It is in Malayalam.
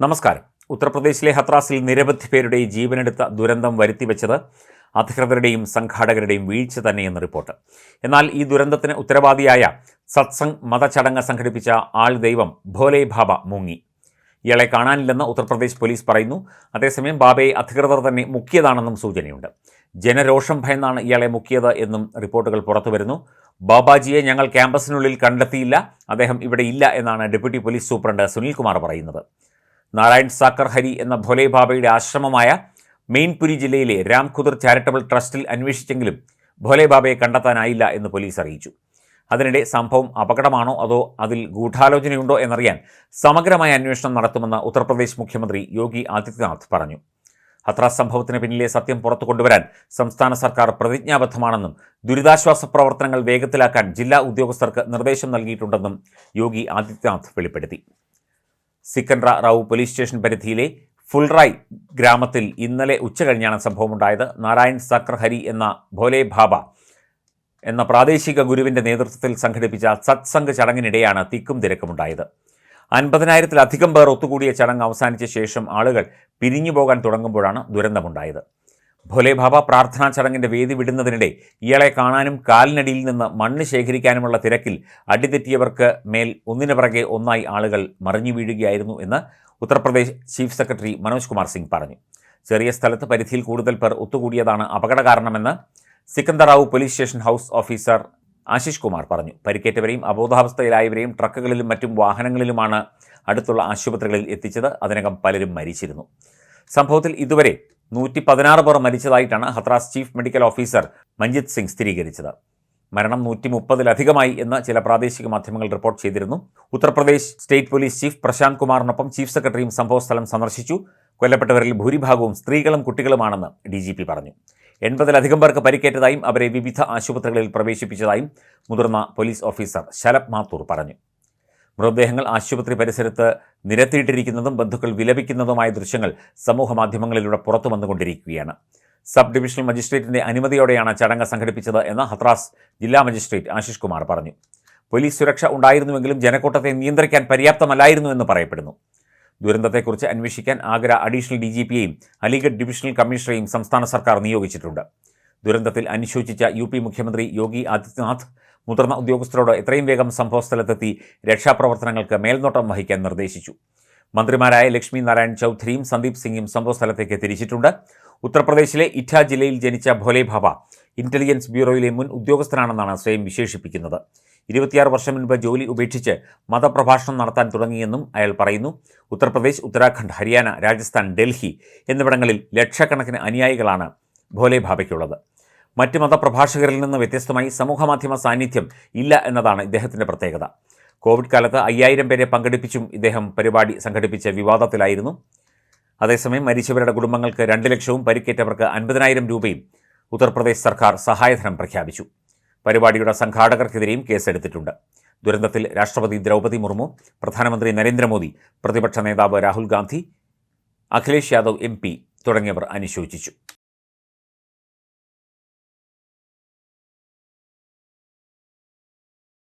നമസ്കാരം. ഉത്തർപ്രദേശിലെ ഹത്രാസിൽ നിരവധി പേരുടെ ജീവനെടുത്ത ദുരന്തം വരുത്തിവെച്ചത് അധികൃതരുടെയും സംഘാടകരുടെയും വീഴ്ച തന്നെയെന്ന് റിപ്പോർട്ട്. എന്നാൽ ഈ ദുരന്തത്തിന് ഉത്തരവാദിയായ സത്സംഗ് മതചടങ്ങ് സംഘടിപ്പിച്ച ആൾ ദൈവം ഭോലെ ബാബ മുങ്ങി. ഇയാളെ കാണാനില്ലെന്ന് ഉത്തർപ്രദേശ് പോലീസ് പറയുന്നു. അതേസമയം ബാബയെ അധികൃതർ തന്നെ മുക്കിയതാണെന്നും സൂചനയുണ്ട്. ജനരോഷം ഭയന്നാണ് ഇയാളെ മുക്കിയത് എന്നും റിപ്പോർട്ടുകൾ പുറത്തുവരുന്നു. ബാബാജിയെ ഞങ്ങൾ ക്യാമ്പസിനുള്ളിൽ കണ്ടെത്തിയില്ല. അദ്ദേഹം ഇവിടെ ഇല്ല എന്നാണ് ഡെപ്യൂട്ടി പോലീസ് സൂപ്രണ്ട് സുനിൽകുമാർ പറയുന്നത്. നാരായൺ സാക്കർ ഹരി എന്ന ഭോലെ ബാബയുടെ ആശ്രമമായ മെയിൻപുരി ജില്ലയിലെ രാംഖുദർ ചാരിറ്റബിൾ ട്രസ്റ്റിൽ അന്വേഷിച്ചെങ്കിലും ഭോലെ ബാബയെ കണ്ടെത്താനായില്ല എന്ന് പോലീസ് അറിയിച്ചു. അതിനിടെ സംഭവം അപകടമാണോ അതോ അതിൽ ഗൂഢാലോചനയുണ്ടോ എന്നറിയാൻ സമഗ്രമായ അന്വേഷണം നടത്തുമെന്ന് ഉത്തർപ്രദേശ് മുഖ്യമന്ത്രി യോഗി ആദിത്യനാഥ് പറഞ്ഞു. ഹത്രാസ് സംഭവത്തിന് പിന്നിലെ സത്യം പുറത്തു കൊണ്ടുവരാൻ സംസ്ഥാന സർക്കാർ പ്രതിജ്ഞാബദ്ധമാണെന്നും ദുരിതാശ്വാസ പ്രവർത്തനങ്ങൾ വേഗത്തിലാക്കാൻ ജില്ലാ ഉദ്യോഗസ്ഥർക്ക് നിർദ്ദേശം നൽകിയിട്ടുണ്ടെന്നും യോഗി ആദിത്യനാഥ് വെളിപ്പെടുത്തി. സിക്കൻഡ്ര റാവു പോലീസ് സ്റ്റേഷൻ പരിധിയിലെ ഫുൾറായ് ഗ്രാമത്തിൽ ഇന്നലെ ഉച്ചകഴിഞ്ഞാണ് സംഭവമുണ്ടായത്. നാരായൺ സക്രഹരി ഹരി എന്ന ഭോലെ ബാബ എന്ന പ്രാദേശിക ഗുരുവിന്റെ നേതൃത്വത്തിൽ സംഘടിപ്പിച്ച സത്സംഗ് ചടങ്ങിനിടെയാണ് തിക്കും തിരക്കുമുണ്ടായത്. അൻപതിനായിരത്തിലധികം പേർ ഒത്തുകൂടിയ ചടങ്ങ് അവസാനിച്ച ശേഷം ആളുകൾ പിരിഞ്ഞു പോകാൻ തുടങ്ങുമ്പോഴാണ് ദുരന്തമുണ്ടായത്. ഭോലെ ബാബ പ്രാർത്ഥനാ ചടങ്ങിന്റെ വേദി വിടുന്നതിനിടെ ഇയാളെ കാണാനും കാലിനടിയിൽ നിന്ന് മണ്ണ് ശേഖരിക്കാനുമുള്ള തിരക്കിൽ അടിതെറ്റിയവർക്ക് മേൽ ഒന്നിനു പിറകെ ഒന്നായി ആളുകൾ മറിഞ്ഞു വീഴുകയായിരുന്നു എന്ന് ഉത്തർപ്രദേശ് ചീഫ് സെക്രട്ടറി മനോജ് കുമാർ സിംഗ് പറഞ്ഞു. ചെറിയ സ്ഥലത്ത് പരിധിയിൽ കൂടുതൽ പേർ ഒത്തുകൂടിയതാണ് അപകട കാരണമെന്ന് Sikandarrao police station house officer Ashish Kumar പറഞ്ഞു. പരിക്കേറ്റവരെയും അബോധാവസ്ഥയിലായവരെയും ട്രക്കുകളിലും മറ്റും വാഹനങ്ങളിലുമാണ് അടുത്തുള്ള ആശുപത്രികളിൽ എത്തിച്ചത്. അതിനകം പലരും മരിച്ചിരുന്നു. സംഭവത്തിൽ ഇതുവരെ നൂറ്റി പതിനാറ് പേർ മരിച്ചതായിട്ടാണ് Hathras chief medical officer Manjit Singh സ്ഥിരീകരിച്ചത്. മരണം നൂറ്റി മുപ്പതിലധികമായി എന്ന് ചില പ്രാദേശിക മാധ്യമങ്ങൾ റിപ്പോർട്ട് ചെയ്തിരുന്നു. Uttar Pradesh state police chief Prashant കുമാറിനൊപ്പം chief സെക്രട്ടറിയും സംഭവസ്ഥലം സന്ദർശിച്ചു. കൊല്ലപ്പെട്ടവരിൽ ഭൂരിഭാഗവും സ്ത്രീകളും കുട്ടികളുമാണെന്ന് ഡി ജി പി പറഞ്ഞു. എൺപതിലധികം പേർക്ക് പരിക്കേറ്റതായും അവരെ വിവിധ ആശുപത്രികളിൽ പ്രവേശിപ്പിച്ചതായും മുതിർന്ന പോലീസ് ഓഫീസർ ശലഭ് മാത്തൂർ പറഞ്ഞു. മൃതദേഹങ്ങൾ ആശുപത്രി പരിസരത്ത് നിരത്തിയിട്ടിരിക്കുന്നതും ബന്ധുക്കൾ വിലപിക്കുന്നതുമായ ദൃശ്യങ്ങൾ സമൂഹ മാധ്യമങ്ങളിലൂടെ പുറത്തു വന്നുകൊണ്ടിരിക്കുകയാണ്. സബ് ഡിവിഷണൽ മജിസ്ട്രേറ്റിന്റെ അനുമതിയോടെയാണ് ചടങ്ങ് സംഘടിപ്പിച്ചത് എന്ന് ഹത്രാസ് ജില്ലാ മജിസ്ട്രേറ്റ് ആശിഷ് കുമാർ പറഞ്ഞു. പോലീസ് സുരക്ഷ ഉണ്ടായിരുന്നുവെങ്കിലും ജനക്കൂട്ടത്തെ നിയന്ത്രിക്കാൻ പര്യാപ്തമല്ലായിരുന്നു എന്ന് പറയപ്പെടുന്നു. ദുരന്തത്തെക്കുറിച്ച് അന്വേഷിക്കാൻ ആഗ്ര അഡീഷണൽ ഡി ജി പിയെയും അലിഗഡ് ഡിവിഷണൽ കമ്മീഷണറെയും സംസ്ഥാന സർക്കാർ നിയോഗിച്ചിട്ടുണ്ട്. ദുരന്തത്തിൽ അനുശോചിച്ച യു പി മുഖ്യമന്ത്രി യോഗി ആദിത്യനാഥ് മുതിർന്ന ഉദ്യോഗസ്ഥരോട് എത്രയും വേഗം സംഭവസ്ഥലത്തെത്തി രക്ഷാപ്രവർത്തനങ്ങൾക്ക് മേൽനോട്ടം വഹിക്കാൻ നിർദ്ദേശിച്ചു. മന്ത്രിമാരായ ലക്ഷ്മി നാരായൺ ചൗധരിയും സന്ദീപ് സിംഗും സംഭവസ്ഥലത്തേക്ക് തിരിച്ചിട്ടുണ്ട്. ഉത്തർപ്രദേശിലെ ഇറ്റ ജില്ലയിൽ ജനിച്ച ഭോലെ ബാബ ഇന്റലിജൻസ് ബ്യൂറോയിലെ മുൻ ഉദ്യോഗസ്ഥനാണെന്നാണ് സ്വയം വിശേഷിപ്പിക്കുന്നത്. ഇരുപത്തിയാറ് വർഷം മുൻപ് ജോലി ഉപേക്ഷിച്ച് മതപ്രഭാഷണം നടത്താൻ തുടങ്ങിയെന്നും അയാൾ പറയുന്നു. ഉത്തർപ്രദേശ് ഉത്തരാഖണ്ഡ് ഹരിയാന രാജസ്ഥാൻ ഡൽഹി എന്നിവിടങ്ങളിൽ ലക്ഷക്കണക്കിന് അനുയായികളാണ് ഭോലെ ബാബയ്ക്കുള്ളത്. മറ്റ് മതപ്രഭാഷകരിൽ നിന്ന് വ്യത്യസ്തമായി സമൂഹമാധ്യമ സാന്നിധ്യം ഇല്ല എന്നതാണ് ഇദ്ദേഹത്തിന്റെ പ്രത്യേകത. കോവിഡ് കാലത്ത് അയ്യായിരം പേരെ പങ്കെടുപ്പിച്ചും ഇദ്ദേഹം പരിപാടി സംഘടിപ്പിച്ച വിവാദത്തിലായിരുന്നു. അതേസമയം മരിച്ചവരുടെ കുടുംബങ്ങൾക്ക് രണ്ട് ലക്ഷവും പരിക്കേറ്റവർക്ക് അൻപതിനായിരം രൂപയും ഉത്തർപ്രദേശ് സർക്കാർ സഹായധനം പ്രഖ്യാപിച്ചു. പരിപാടിയുടെ സംഘാടകർക്കെതിരെയും കേസെടുത്തിട്ടുണ്ട്. ദുരന്തത്തിൽ രാഷ്ട്രപതി ദ്രൗപദി മുർമു പ്രധാനമന്ത്രി നരേന്ദ്രമോദി പ്രതിപക്ഷ നേതാവ് രാഹുൽ ഗാന്ധി അഖിലേഷ് യാദവ് എം തുടങ്ങിയവർ അനുശോചിച്ചു.